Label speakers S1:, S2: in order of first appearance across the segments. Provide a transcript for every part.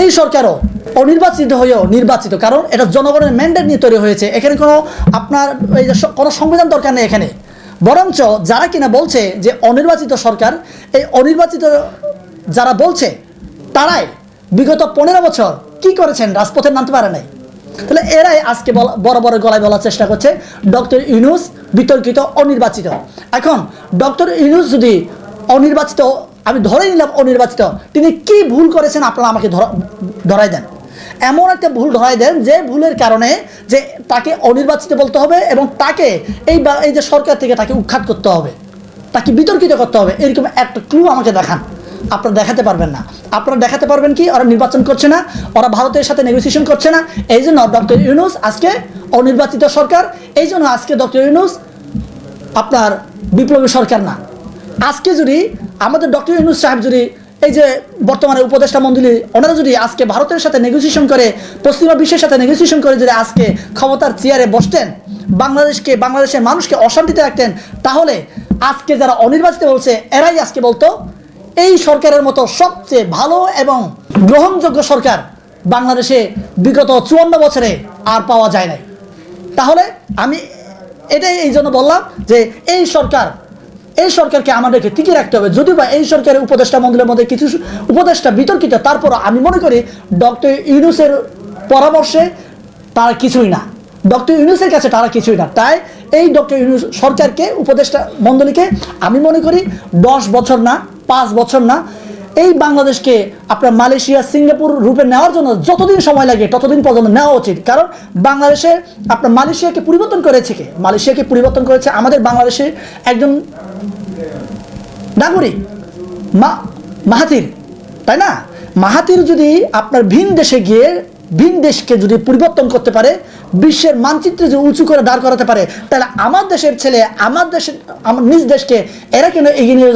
S1: এই সরকারও অনির্বাচিত হয়েও নির্বাচিত, কারণ এটা জনগণের ম্যান্ডেট নিয়ে তৈরি হয়েছে। এখানে কোনো আপনার এই যে কোনো সংবিধান দরকার নেই এখানে। বরঞ্চ যারা কিনা বলছে যে অনির্বাচিত সরকার, এই অনির্বাচিত যারা বলছে, তারাই বিগত পনেরো বছর কি করেছেন? রাজপথে নামতে পারে নাই। তাহলে এরাই আজকে বড় বড় গলায় বলার চেষ্টা করছে, ডক্টর ইউনুস বিতর্কিত, অনির্বাচিত। এখন, ডক্টর ইউনুস যদি অনির্বাচিত আমি ধরে নিলাম অনির্বাচিত। তিনি কি ভুল করেছেন আপনারা আমাকে ধরা- ধরাই দেন। এমন একটা ভুল ধরাই দেন যে ভুলের কারণে যে তাকে অনির্বাচিত বলতে হবে এবং তাকে এই এই যে সরকার থেকে তাকে উৎখাত করতে হবে। তাকে বিতর্কিত করতে হবে। এরকম একটা ক্লু আমাকে দেখান। আপনারা দেখাতে পারবেন না। আপনারা দেখাতে পারবেন কি, ওরা নির্বাচন করছে না, ওরা ভারতের সাথে নেগোসিয়েশন করছে না। এই জন্য ডক্টর ইউনুস আজকে অনির্বাচিত সরকার। এই জন্য আজকে ডক্টর ইউনুস আপনার বিপ্লবী সরকার না। আজকে যদি আমাদের ডক্টর ইউনুস সাহেব যদি এই যে বর্তমানে উপদেষ্টা মন্ডলী, ওনারা যদি আজকে ভারতের সাথে নেগোসিয়েশন করে, পশ্চিমা বিশ্বের সাথে নেগোসিয়েশন করে যদি আজকে ক্ষমতার চেয়ারে বসতেন, বাংলাদেশকে, বাংলাদেশের মানুষকে অশান্তিতে রাখতেন, তাহলে আজকে যারা অনির্বাচিত বলছে, এরাই আজকে বলতো, এই সরকারের মতো সবচেয়ে ভালো এবং গ্রহণযোগ্য সরকার বাংলাদেশে বিগত চুয়ান্ন বছরে আর পাওয়া যায় নাই। তাহলে আমি এটাই এই জন্য বললাম যে এই সরকার এই সরকারকে আমাদেরকে টিকে রাখতে হবে। যদি বা এই সরকারের উপদেষ্টা মন্ডলের মধ্যে কিছু উপদেষ্টা বিতর্কিত তারপর আমি মনে করি ডক্টর ইউনুসের পরামর্শে তারা কিছুই না। ডক্টর ইউনুসের কাছে তারা কিছুই না। তাই এই ডক্টর ইউনুস সরকারকে, উপদেষ্টা মন্ডলীকে আমি মনে করি দশ বছর না, পাঁচ বছর না এই বাংলাদেশকে আপনার মালয়েশিয়া, সিঙ্গাপুর রূপে নেওয়ার জন্য যতদিন সময় লাগে, ততদিন পর্যন্ত নেওয়া উচিত। কারণ বাংলাদেশে আপনার মালয়েশিয়াকে পরিবর্তন করেছে কে? মালয়েশিয়াকে পরিবর্তন করেছে আমাদের বাংলাদেশে একজন নাগরিক, মা মাহাতির তাই না? মাহাতির যদি আপনার ভিন দেশে গিয়ে ভিন দেশকে যদি পরিবর্তন করতে পারে, বিশ্বের মানচিত্রে যদি উঁচু করে দাঁড় করাতে পারে, তাহলে আমার দেশের ছেলে, আমার দেশের, আমার নিজ দেশকে এরা কেন এগিয়ে নিয়ে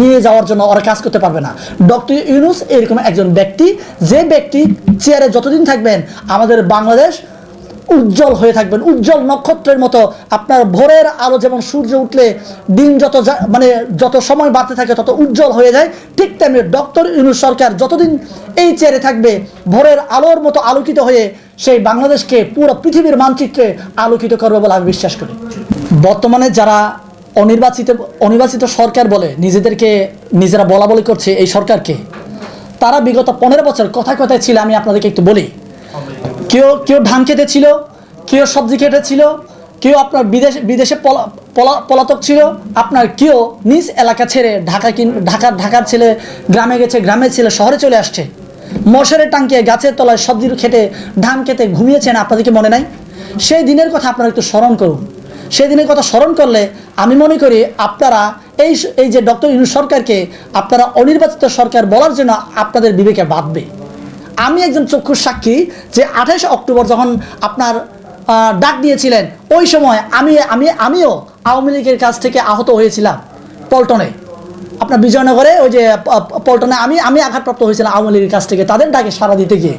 S1: নিয়ে যাওয়ার জন্য ওরা কাজ করতে পারবে না? ডক্টর ইউনুস এরকম একজন ব্যক্তি, যে ব্যক্তি চেয়ারে যতদিন থাকবেন, আমাদের বাংলাদেশ উজ্জ্বল হয়ে থাকবেন। উজ্জ্বল নক্ষত্রের মতো আপনার ভোরের আলো যেমন সূর্য উঠলে দিন যত মানে যত সময় বাড়তে থাকে তত উজ্জ্বল হয়ে যায়। ঠিক তেমনি ডক্টর ইউনুস সরকার যতদিন এই চেয়ারে থাকবে, ভোরের আলোর মতো আলোকিত হয়ে সেই বাংলাদেশকে পুরো পৃথিবীর মানচিত্রে আলোকিত করবে বলে আমি বিশ্বাস করি। বর্তমানে যারা অনির্বাচিত অনির্বাচিত সরকার বলে নিজেদেরকে নিজেরা বলা বলি করছে এই সরকারকে, তারা বিগত পনেরো বছর কথায় কথায় ছিল, আমি আপনাদেরকে একটু বলি। কেউ কেউ ধান খেতে ছিল, কেউ সবজি খেতে ছিল, কেউ আপনার বিদেশ, বিদেশে পলা- পলা- পলাতক ছিল, আপনার কেউ নিজ এলাকা ছেড়ে ঢাকা কিন, ঢাকার ঢাকার ছেলে গ্রামে গেছে, গ্রামের ছেলে শহরে চলে আসছে। মশারে টাঙ্কিয়ে গাছের তলায় সবজি খেতে ধান খেতে ঘুমিয়েছেন আপনাদেরকে মনে নাই? সেই দিনের কথা আপনারা একটু স্মরণ করুন। সেই দিনের কথা স্মরণ করলে আমি মনে করি আপনারা এই এই যে ডক্টর ইনু সরকারকে আপনারা অনির্বাচিত সরকার বলার জন্য আপনাদের বিবেকে বাঁধবে। আমি একজন চক্ষু সাক্ষী যে আঠাশ অক্টোবর যখন আপনার ডাক দিয়েছিলেন, ওই সময় আমি আমি, আমিও আওয়ামী লীগের কাছ থেকে আহত হয়েছিলাম পল্টনে। আপনার বিজয়নগরে ওই যে পল্টনে আমি আমি আঘাতপ্রাপ্ত হয়েছিলাম আওয়ামী লীগের কাছ থেকে, তাদের ডাকে সারা দিতে গিয়ে।